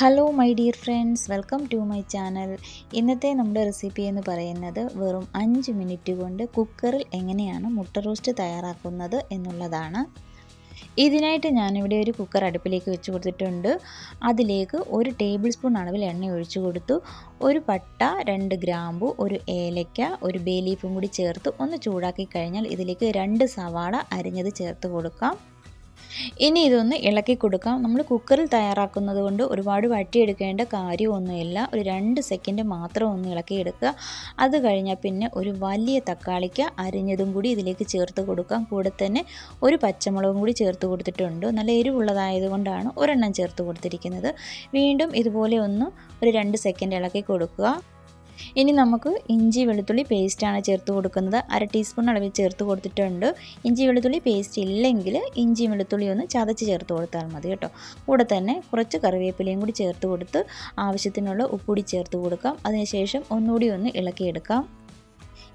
Hello my dear friends welcome to my channel ഇന്നത്തെ നമ്മുടെ recipe എന്ന് പറയുന്നത് വെറും അഞ്ച് മിനിറ്റ് കൊണ്ട് കുക്കറിൽ എങ്ങനെയാണ് മുട്ട റോസ്റ്റ് തയ്യാറാക്കുന്നത് എന്നുള്ളതാണ്. ഇതിനായിട്ട് ഞാനിവിടെ ഒരു കുക്കർ അടുപ്പിലേക്ക് വെച്ച് കൊടുത്തിട്ടുണ്ട്. അതിലേക്ക് ഒരു ടേബിൾ സ്പൂൺ അളവിൽ എണ്ണ ഒഴിച്ചു കൊടുത്തു. ഒരു പട്ട രണ്ട് ഗ്രാമ്പു ഒരു ഏലയ്ക്ക ഒരു ബേ ലീഫും കൂടി ചേർത്ത് ഒന്ന് ചൂടാക്കി കഴിഞ്ഞാൽ ഇതിലേക്ക് രണ്ട് സവാള അരിഞ്ഞത് ചേർത്ത് കൊടുക്കാം. ഇനി ഇതൊന്ന് ഇളക്കി കൊടുക്കാം. നമ്മൾ കുക്കറിൽ തയ്യാറാക്കുന്നത് കൊണ്ട് ഒരുപാട് വട്ടിയെടുക്കേണ്ട കാര്യമൊന്നുമില്ല. ഒരു രണ്ട് സെക്കൻഡ് മാത്രം ഒന്ന് ഇളക്കിയെടുക്കുക അത് കഴിഞ്ഞാൽ പിന്നെ ഒരു വലിയ തക്കാളിക്ക് അരിഞ്ഞതും കൂടി ഇതിലേക്ക് ചേർത്ത് കൊടുക്കാം. കൂടെ തന്നെ ഒരു പച്ചമുളകും കൂടി ചേർത്ത് കൊടുത്തിട്ടുണ്ട്. നല്ല എരിവുള്ളതായതുകൊണ്ടാണ് ഒരെണ്ണം ചേർത്ത് കൊടുത്തിരിക്കുന്നത്. വീണ്ടും ഇതുപോലെ ഒന്ന് ഒരു രണ്ട് സെക്കൻഡ് ഇളക്കി കൊടുക്കുക. ഇനി നമുക്ക് ഇഞ്ചി വെളുത്തുള്ളി പേസ്റ്റാണ് ചേർത്ത് കൊടുക്കുന്നത്. അര ടീസ്പൂൺ അളവിൽ ചേർത്ത് കൊടുത്തിട്ടുണ്ട്. ഇഞ്ചി വെളുത്തുള്ളി പേസ്റ്റ് ഇല്ലെങ്കിൽ ഇഞ്ചി വെളുത്തുള്ളി ഒന്ന് ചതച്ച് ചേർത്ത് കൊടുത്താൽ മതി കേട്ടോ. കൂടെ തന്നെ കുറച്ച് കറിവേപ്പിലയും കൂടി ചേർത്ത് കൊടുത്ത് ആവശ്യത്തിനുള്ള ഉപ്പുകൂടി ചേർത്ത് കൊടുക്കാം. അതിനുശേഷം ഒന്നുകൂടി ഒന്ന് ഇളക്കിയെടുക്കാം.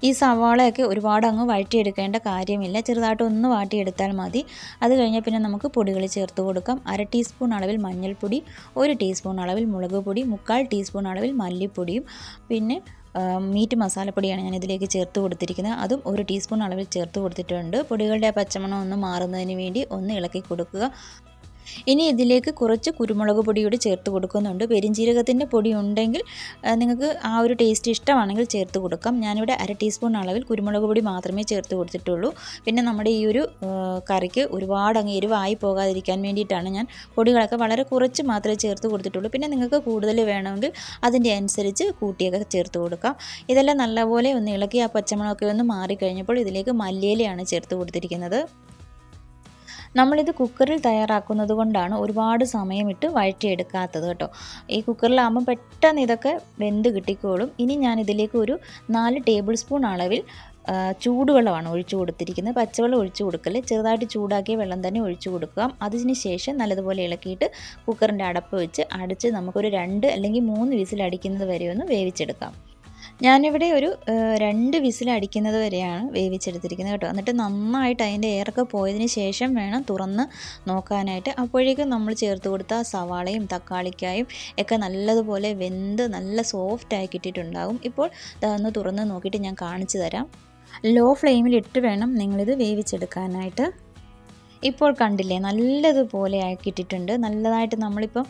ഈ സവാളയൊക്കെ ഒരുപാട് അങ്ങ് വഴറ്റിയെടുക്കേണ്ട കാര്യമില്ല. ചെറുതായിട്ട് ഒന്ന് വാട്ടിയെടുത്താൽ മതി. അത് കഴിഞ്ഞാൽ പിന്നെ നമുക്ക് പൊടികൾ ചേർത്ത് കൊടുക്കാം. അര ടീസ്പൂൺ അളവിൽ മഞ്ഞൾപ്പൊടി ഒരു ടീസ്പൂൺ അളവിൽ മുളക് പൊടി മുക്കാൽ ടീസ്പൂൺ അളവിൽ മല്ലിപ്പൊടിയും പിന്നെ മീറ്റ് മസാലപ്പൊടിയാണ് ഞാൻ ഇതിലേക്ക് ചേർത്ത് കൊടുത്തിരിക്കുന്നത്. അതും ഒരു ടീസ്പൂൺ അളവിൽ ചേർത്ത് കൊടുത്തിട്ടുണ്ട്. പൊടികളുടെ പച്ചമണം ഒന്ന് മാറുന്നതിന് വേണ്ടി ഒന്ന് ഇളക്കി കൊടുക്കുക. ഇനി ഇതിലേക്ക് കുറച്ച് കുരുമുളക് പൊടി കൂടി ചേർത്ത് കൊടുക്കുന്നുണ്ട്. പെരിഞ്ജീരകത്തിന്റെ പൊടി ഉണ്ടെങ്കിൽ നിങ്ങൾക്ക് ആ ഒരു ടേസ്റ്റ് ഇഷ്ടമാണെങ്കിൽ ചേർത്ത് കൊടുക്കാം. ഞാനിവിടെ അര ടീസ്പൂൺ അളവിൽ കുരുമുളക് പൊടി മാത്രമേ ചേർത്ത് കൊടുത്തിട്ടുള്ളൂ. പിന്നെ നമ്മുടെ ഈ ഒരു കറിക്ക് ഒരുപാട് അങ്ങ് എരിവായി പോകാതിരിക്കാൻ വേണ്ടിയിട്ടാണ് ഞാൻ പൊടികളൊക്കെ വളരെ കുറച്ച് മാത്രമേ ചേർത്ത് കൊടുത്തിട്ടുള്ളൂ. പിന്നെ നിങ്ങൾക്ക് കൂടുതൽ വേണമെങ്കിൽ അതിന്റെ അനുസരിച്ച് കൂട്ടിയൊക്കെ ചേർത്ത് കൊടുക്കാം. ഇതെല്ലാം നല്ലപോലെ ഒന്ന് ഇളക്കി ആ പച്ചമുളകൊക്കെ ഒന്ന് മാറിക്കഴിഞ്ഞപ്പോൾ ഇതിലേക്ക് മല്ലിയിലയാണ് ചേർത്ത് കൊടുത്തിരിക്കുന്നത്. നമ്മളിത് കുക്കറിൽ തയ്യാറാക്കുന്നത് കൊണ്ടാണ് ഒരുപാട് സമയമിട്ട് വഴറ്റിയെടുക്കാത്തത് കേട്ടോ. ഈ കുക്കറിലാകുമ്പോൾ പെട്ടെന്ന് ഇതൊക്കെ വെന്ത് കിട്ടിക്കോളും. ഇനി ഞാൻ ഇതിലേക്ക് ഒരു നാല് ടേബിൾ സ്പൂൺ അളവിൽ ചൂടുവെള്ളമാണ് ഒഴിച്ചു കൊടുത്തിരിക്കുന്നത്. പച്ചവെള്ളം ഒഴിച്ചു കൊടുക്കൽ ചെറുതായിട്ട് ചൂടാക്കിയ വെള്ളം തന്നെ ഒഴിച്ചു കൊടുക്കുക. അതിന് ശേഷം നല്ലതുപോലെ ഇളക്കിയിട്ട് കുക്കറിന്റെ അടപ്പ് വെച്ച് അടച്ച് നമുക്കൊരു രണ്ട് അല്ലെങ്കിൽ മൂന്ന് വിസിൽ അടിക്കുന്നത് വരെ ഒന്ന് വേവിച്ചെടുക്കാം. ഞാനിവിടെ ഒരു രണ്ട് വിസിൽ അടിക്കുന്നത് വരെയാണ് വേവിച്ചെടുത്തിരിക്കുന്നത് കേട്ടോ. എന്നിട്ട് നന്നായിട്ട് അതിന്റെ എയറൊക്കെ പോയതിന് ശേഷം വേണം തുറന്ന് നോക്കാനായിട്ട്. അപ്പോഴേക്കും നമ്മൾ ചേർത്ത് കൊടുത്ത സവാളയും തക്കാളിക്കായും ഒക്കെ നല്ലതുപോലെ വെന്ത് നല്ല സോഫ്റ്റായി കിട്ടിയിട്ടുണ്ടാകും. ഇപ്പോൾ അതൊന്ന് തുറന്ന് നോക്കിയിട്ട് ഞാൻ കാണിച്ചു തരാം. ലോ ഫ്ലെയിമിൽ ഇട്ട് വേണം നിങ്ങളിത് വേവിച്ചെടുക്കാനായിട്ട്. ഇപ്പോൾ കണ്ടില്ലേ നല്ലതുപോലെ ആക്കിയിട്ടിട്ടുണ്ട്. നല്ലതായിട്ട് നമ്മളിപ്പം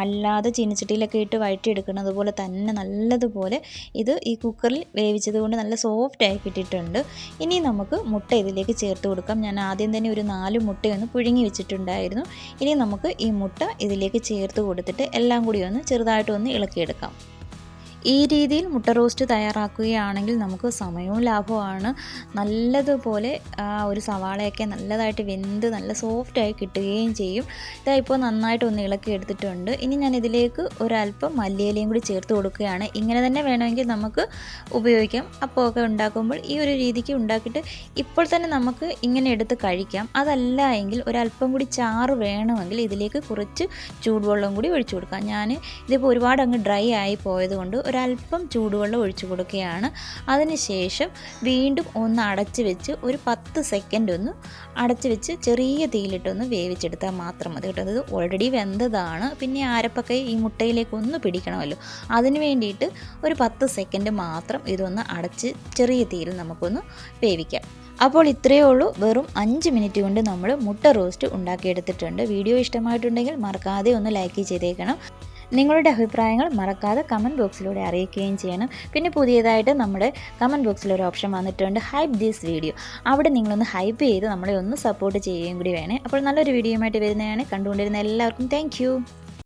അല്ലാതെ ചീനച്ചട്ടിയിലൊക്കെ ഇട്ട് വഴറ്റിയെടുക്കുന്നത് പോലെ തന്നെ നല്ലതുപോലെ ഇത് ഈ കുക്കറിൽ വേവിച്ചത് കൊണ്ട് നല്ല സോഫ്റ്റ് ആക്കിയിട്ടിട്ടുണ്ട് ഇനി നമുക്ക് മുട്ട ഇതിലേക്ക് ചേർത്ത് കൊടുക്കാം. ഞാൻ ആദ്യം തന്നെ ഒരു നാല് മുട്ടയൊന്ന് പുഴുങ്ങി വെച്ചിട്ടുണ്ടായിരുന്നു. ഇനി നമുക്ക് ഈ മുട്ട ഇതിലേക്ക് ചേർത്ത് കൊടുത്തിട്ട് എല്ലാം കൂടി ഒന്ന് ചെറുതായിട്ടൊന്ന് ഇളക്കിയെടുക്കാം. ഈ രീതിയിൽ മുട്ട റോസ്റ്റ് തയ്യാറാക്കുകയാണെങ്കിൽ നമുക്ക് സമയവും ലാഭമാണ് നല്ലതുപോലെ ഒരു സവാളയൊക്കെ നല്ലതായിട്ട് വെന്ത് നല്ല സോഫ്റ്റായി കിട്ടുകയും ചെയ്യും. ഇതാ ഇപ്പോൾ നന്നായിട്ട് ഒന്ന് ഇളക്കി എടുത്തിട്ടുണ്ട്. ഇനി ഞാൻ ഇതിലേക്ക് ഒരല്പം മല്ലിയിലയും കൂടി ചേർത്ത് കൊടുക്കുകയാണ്. ഇങ്ങനെ തന്നെ വേണമെങ്കിൽ നമുക്ക് ഉപയോഗിക്കാം. അപ്പോൾ ഒക്കെ ഉണ്ടാക്കുമ്പോൾ ഈ ഒരു രീതിക്ക് ഉണ്ടാക്കിയിട്ട് ഇപ്പോൾ തന്നെ നമുക്ക് ഇങ്ങനെ എടുത്ത് കഴിക്കാം. അതല്ല എങ്കിൽ ഒരല്പം കൂടി ചാറ് വേണമെങ്കിൽ ഇതിലേക്ക് കുറച്ച് ചൂടുവെള്ളം കൂടി ഒഴിച്ചു കൊടുക്കാം. ഞാൻ ഇതിപ്പോൾ ഒരുപാട് അങ്ങ് ഡ്രൈ ആയി പോയതുകൊണ്ട് ഒരല്പം ചൂടുവെള്ളം ഒഴിച്ചു കൊടുക്കുകയാണ്. അതിനുശേഷം വീണ്ടും ഒന്ന് അടച്ച് വെച്ച് ഒരു പത്ത് സെക്കൻഡ് ഒന്ന് അടച്ച് വെച്ച് ചെറിയ തീയിലിട്ടൊന്ന് വേവിച്ചെടുത്താൽ മാത്രം മതി കേട്ടോ. അത് ഓൾറെഡി വെന്തതാണ്. പിന്നെ അരപ്പൊക്കെ ഈ മുട്ടയിലേക്ക് ഒന്ന് പിടിക്കണമല്ലോ. അതിന് വേണ്ടിയിട്ട് ഒരു പത്ത് സെക്കൻഡ് മാത്രം ഇതൊന്ന് അടച്ച് ചെറിയ തീയിൽ നമുക്കൊന്ന് വേവിക്കാം. അപ്പോൾ ഇത്രയേ ഉള്ളൂ. വെറും അഞ്ച് മിനിറ്റ് കൊണ്ട് നമ്മൾ മുട്ട റോസ്റ്റ് ഉണ്ടാക്കിയെടുത്തിട്ടുണ്ട്. വീഡിയോ ഇഷ്ടമായിട്ടുണ്ടെങ്കിൽ മറക്കാതെ ഒന്ന് ലൈക്ക് ചെയ്തേക്കണം. നിങ്ങളുടെ അഭിപ്രായങ്ങൾ മറക്കാതെ കമന്റ് ബോക്സിലൂടെ അറിയിക്കുകയും ചെയ്യണം. പിന്നെ പുതിയതായിട്ട് നമ്മുടെ കമന്റ് ബോക്സിൽ ഒരു ഓപ്ഷൻ വന്നിട്ടുണ്ട്. ഹൈപ്പ് ദീസ് വീഡിയോ അവിടെ നിങ്ങളൊന്ന് ഹൈപ്പ് ചെയ്ത് നമ്മളെ ഒന്ന് സപ്പോർട്ട് ചെയ്യുകയും കൂടി വേണേ. അപ്പോൾ നല്ലൊരു വീഡിയോയുമായിട്ട് വരുന്നതാണ്. കണ്ടുകൊണ്ടിരുന്ന എല്ലാവർക്കും താങ്ക്